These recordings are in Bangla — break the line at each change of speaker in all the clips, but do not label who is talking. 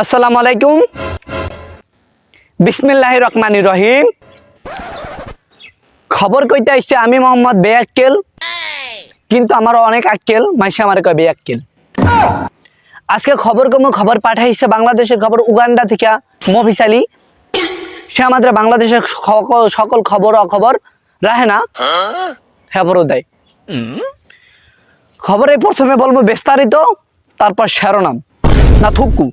আসসালামু আলাইকুম। বিসমিল্লাহ রহমান রহিম। খবর কইতে আসছে আমি মোহাম্মদ বেয়াক্কেল। কিন্তু আমার অনেক আক্কেল মাইসে আমার কয় বেয়াক্কেল। আজকে খবর কম, খবর পাঠাইছে বাংলাদেশের খবর, উগান্ডা থেকে মফিস সে আমাদের বাংলাদেশের সকল সকল খবর, অখবর রাহে না। খবরও দেয়। খবরে প্রথমে বলব, বিস্তারিত, তারপর শিরোনাম। না, থুকু।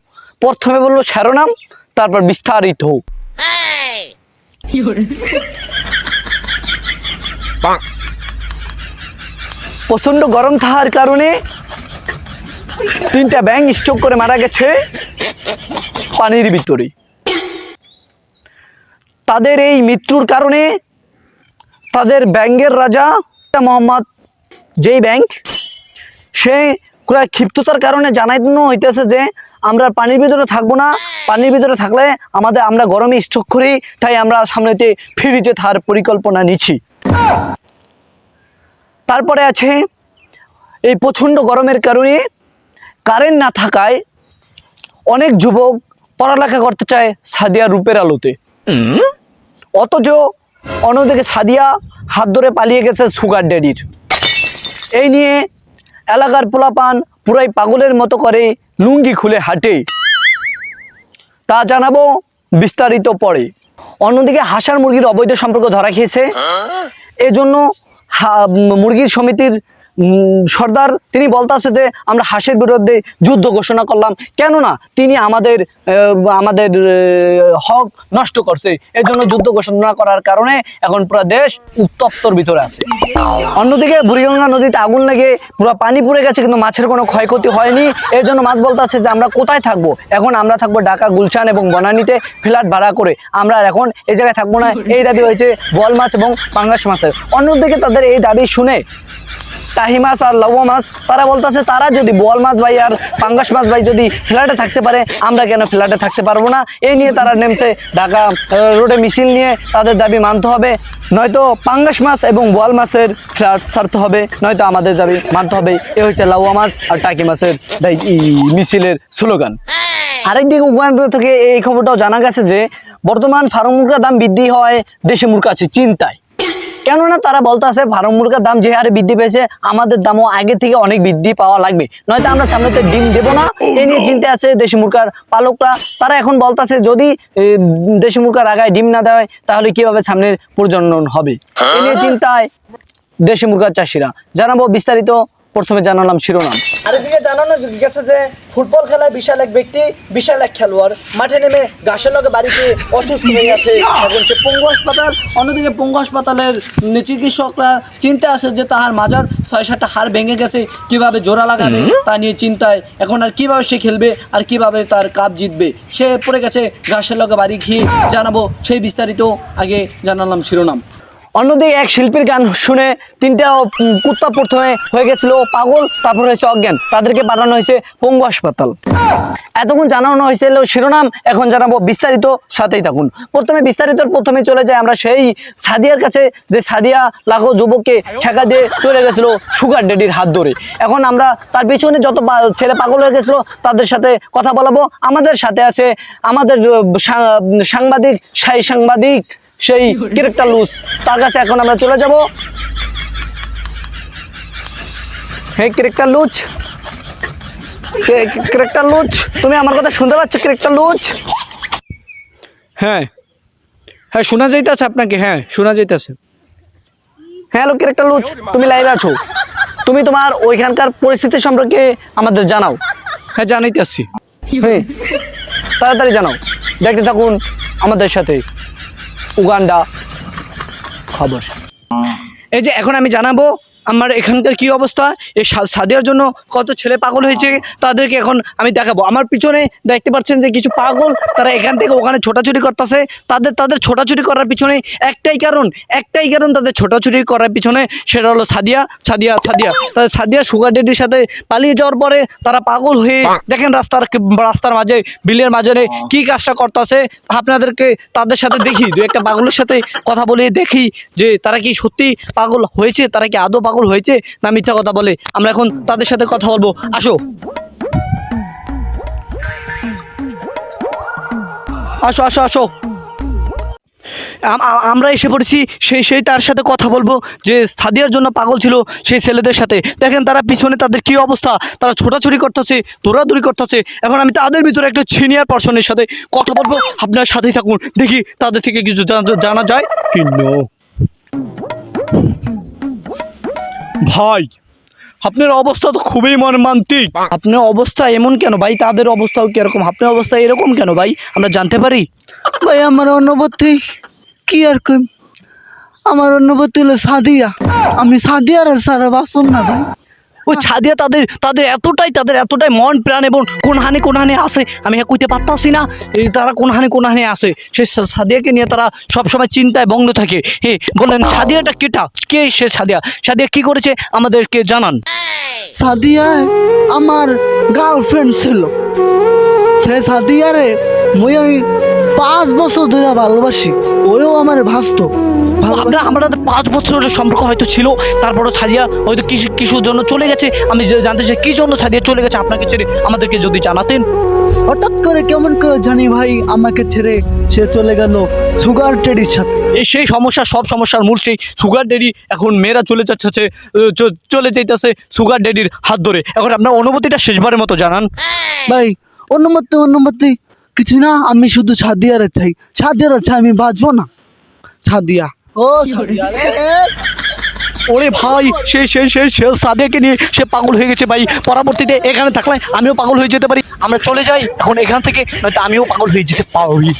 প্রথমে বলব শিরোনাম তারপর বিস্তারিত। প্রচণ্ড গরম থাকার কারণে তিনটা ব্যাঙ স্ট্রোক করে মারা গেছে পানির ভিতরে তাদের এই মৃত্যুর কারণে তাদের ব্যাঙ্গের রাজা মোহাম্মদ যেই ব্যাংক সে ক্ষিপ্ততার কারণে জানাইনো হইতেছে যে আমরা পানির ভিতরে থাকব না। পানির ভিতরে থাকলে আমাদের, আমরা গরমে স্ট্রোক করি, তাই আমরা সামনেতে ফ্রিজে থাকার পরিকল্পনা নিচ্ছি। তারপরে আছে এই প্রচণ্ড গরমের কারণে কারেন্ট না থাকায় অনেক যুবক পড়ালেখা করতে চায় সাদিয়া রূপের আলোতে। অথচ অন্যদিকে সাদিয়া হাত ধরে পালিয়ে গেছে সুগার ড্যাডির এই নিয়ে এলাকার পোলাপান পুরাই পাগলের মতো করে লুঙ্গি খুলে হাঁটে। তা জানাব বিস্তারিত পরে। অন্যদিকে হাসার মুরগির অবৈধ সম্পর্ক ধরা খেয়েছে। এজন্য হা- মুরগির সমিতির সর্দার, তিনি বলতেছে যে, আমরা হাসির বিরুদ্ধে যুদ্ধ ঘোষণা করলাম। কেননা, তিনি আমাদের আমাদের হক নষ্ট করছে। এর জন্য যুদ্ধ ঘোষণা করার কারণে এখন পুরো দেশ উত্তপ্তর ভিতরে আছে। অন্যদিকে, বুড়িগঙ্গা নদীতে আগুন লেগে পুরো পানি পুড়ে গেছে, কিন্তু মাছের কোনো ক্ষয়ক্ষতি হয়নি। এই জন্য মাছ বলতেছে যে, আমরা কোথায় থাকব? এখন আমরা থাকব ঢাকা, গুলশান এবং বনানীতে ফ্ল্যাট ভাড়া করে। আমরা এখন এই জায়গায় থাকব না। এই দাবি হয়েছে বল মাছ এবং পাঙ্গাস মাছের। অন্যদিকে তাদের এই দাবি শুনে টাহি মাছ আর লবো মাছ। তারা বলতেছে, তারা যদি বোয়াল মাছ ভাই আর পাঙ্গাস মাছ ভাই যদি ফ্ল্যাটে থাকতে পারে, আমরা কেন ফ্ল্যাটে থাকতে পারব না? এই নিয়ে তারা নেমছে ঢাকা রোডে মিছিল নিয়ে তাদের দাবি মানতে হবে। নয়তো পাঙ্গাস মাছ এবং বোয়াল মাছের ফ্ল্যাট ছাড়তে হবে, নয়তো আমাদের দাবি মানতে হবে। এ হচ্ছে লাউয়া মাছ আর টাকি মাছের মিছিলের স্লোগান। আরেকদিকে উগান্ডা থেকে এই খবরটাও জানা গেছে যে, বর্তমান ফার্ম মুরগার দাম বৃদ্ধি হওয়ায় দেশে মুরগা আছে চিন্তায়। কেননা তারা বলতে আসে ফার্ম মুরগার দাম যে হারে বৃদ্ধি পেয়েছে আমাদের দামও আগে থেকে অনেক বৃদ্ধি পাওয়া লাগবে। নয়তো আমরা সামনেতে ডিম দেবো না। এ নিয়ে চিন্তা আছে দেশি মুরগার পালকরা। তারা এখন বলতেছে যদি দেশি মুরগার আগায় ডিম না দেয় তাহলে কীভাবে সামনের প্রজনন হবে? এ নিয়ে চিন্তায় দেশি মুরগার চাষিরা। জানাব বিস্তারিত প্রথমে জানালাম শিরোনাম।
আরেকদিকে জানানো গেছে যে ফুটবল খেলায় বিশাল এক ব্যক্তি বিশাল এক খেলোয়াড়। মাঠে নেমে ঘাসের লগে বাড়িতে অসুস্থ হয়ে আছে এখন সে পঙ্গু হাসপাতাল অন্যদিকে পঙ্গু হাসপাতালের চিকিৎসকরা চিন্তা আছে যে তাহার মাজার ছয় সাতটা হাড় ভেঙে গেছে কীভাবে জোড়া লাগাবে তা নিয়ে চিন্তায়। এখন আর কীভাবে সে খেলবে আর কীভাবে তার কাপ জিতবে? সে পড়ে গেছে ঘাসের লগে বাড়ি খেয়ে জানাব সেই বিস্তারিত আগে জানালাম শিরোনাম।
অন্যদিকে এক শিল্পীর গান শুনে তিনটা কুত্তা প্রথমে হয়ে গেছিল পাগল, তারপর হয়েছে অজ্ঞান। তাদেরকে পাঠানো হয়েছে পঙ্গু হাসপাতাল। এতক্ষণ জানানো হয়েছিল শিরোনাম, এখন জানাব বিস্তারিত, সাথেই থাকুন। প্রথমে বিস্তারিতর প্রথমে চলে যায় আমরা সেই সাদিয়ার কাছে, যে সাদিয়া লাখো যুবককে ছেঁকা দিয়ে চলে গেছিল সুগার ডেডির হাত ধরে। এখন আমরা তার পিছনে যত ছেলে পাগল হয়ে গেছিল, তাদের সাথে কথা বলাবো। আমাদের সাথে আছে আমাদের সাংবাদিক, সাই সাংবাদিক সেই ক্যারেক্টার লুজ। তার কাছে এখন আমরা চলে যাব। Hey character loose. Character loose তুমি আমার কথা শুনতে পাচ্ছ ক্যারেক্টার লুজ? হ্যাঁ। হ্যাঁ শোনা যাইতেছে আপনাকে হ্যাঁ শোনা যাইতেছে। হ্যাঁ হ্যালো ক্যারেক্টার লুজ তুমি লাইভে আছো। তুমি তোমার ওইখানকার পরিস্থিতি সম্পর্কে আমাদের জানাও। হ্যাঁ জানাইতে আসছি হ্যাঁ তাড়াতাড়ি জানাও। দেখতে থাকুন আমাদের সাথে। উগান্ডা খবর। এই যে এখন আমি জানাব আমার এখানকার কি অবস্থা? এই সা- সাদিয়ার জন্য কত ছেলে পাগল হয়েছে তাদেরকে এখন আমি দেখাবো। আমার পিছনে দেখতে পাচ্ছেন যে কিছু পাগল তারা এখান থেকে ওখানে ছোটাছুটি করতেছে। তাদের তাদের ছোটাছুটি করার পিছনে একটাই কারণ একটাই কারণ তাদের ছোটাছুটি করার পিছনে সেটা হলো সাদিয়া সাদিয়া সাদিয়া। তাদের সাদিয়া সুগার ডেডির সাথে পালিয়ে যাওয়ার পরে তারা পাগল হয়ে দেখেন রাস্তার রাস্তার মাঝে, বিলের মাঝে কি কাজটা করতেছে। আপনাদেরকে তাদের সাথে দেখি, দু একটা পাগলের সাথে কথা বলে দেখি যে তারা কি সত্যি পাগল হয়েছে, তারা কি আদৌ পাগল হয়েছে না মিথ্যা কথা বলে? আমরা এখন তাদের সাথে কথা বলব। আসো। আসো আসো আসো। আম- আমরা এসে পড়েছি সেই সেই তার সাথে কথা বলব, যে সাদিয়ার জন্য পাগল ছিল সেই ছেলেদের সাথে। দেখেন তারা পিছনে তাদের কি অবস্থা? তারা ছোটাছুটি করতেছে, দৌড়াদৌড়ি করতেছে। এখন আমি তাদের ভিতরে একটা সিনিয়র পার্সনের সাথে কথা বলব। আপনার সাথেই থাকুন। দেখি তাদের থেকে কিছু জানা- জানা যায় কি ভাই আপনার অবস্থা তো খুবই মর্মান্তিক। আপনার অবস্থা এমন কেন ভাই? তাদের অবস্থাও কীরকম? আপনার অবস্থা এরকম কেন ভাই? আমরা জানতে পারি।
ভাই আমার অনুভূতি কি আর কই আমার অনুভূতি হলো সাদিয়া। আমি সাদিয়ার সারা বাসন না ভাই।
ওই ছাদিয়া তাদের তাদের এতটাই তাদের এতটাই মন, প্রাণ এবং কোন হানে কোন হানে আসে আমি হ্যাঁ কইতে পারতাছি না। তারা কোন হানে কোন হানে আসে সে সাদিয়াকে নিয়ে তারা সবসময় চিন্তায় ভগ্ন থাকে। হে বললেন সাদিয়াটা কেটা? কে সে সাদিয়া সাদিয়া কি করেছে? আমাদেরকে জানান।
সাদিয়া আমার গার্লফ্রেন্ড ছিল। সে সাদিয়ারে মুই আমি পাঁচ বছর ধরে ভালোবাসি ওও আমার ভাসত
আমরা আমাদের পাঁচ বছরের সম্পর্ক হয়তো ছিল তারপরও সাদিয়া হয়তো কিছু কিছুর জন্য চলে গেছে আমি যে- জানতে চাই কি জন্য সাদিয়া চলে গেছে আপনাকে ছেড়ে আমাদেরকে যদি জানাতেন।
হঠাৎ করে কেমন করে জানি ভাই আমাকে ছেড়ে সে চলে গেল সুগার টেডির সাথে।
এই সেই সমস্যা সব সমস্যার মূল সেই সুগার ডেডি এখন মেয়েরা চলে যাচ্ছে চলে যাইতেছে সুগার ডেডির হাত ধরে। এখন আপনার অনুভূতিটা শেষবারের মতো জানান।
ভাই অনুমতি অনুমতি। কিছু না, আমি শুধু সাদিয়ারে চাই। সাদিয়ারে চাই, আমি বাঁচবো না। সাদিয়া। ও
ওরে ভাই, সে সে সে সে সাদিয়াকে নিয়ে সে পাগল হয়ে গেছে ভাই। পরবর্তীতে এখানে থাকলে আমিও পাগল হয়ে যেতে পারি। আমরা চলে যাই, এখন এখান থেকে, নয়তো আমিও পাগল হয়ে যেতে পারি।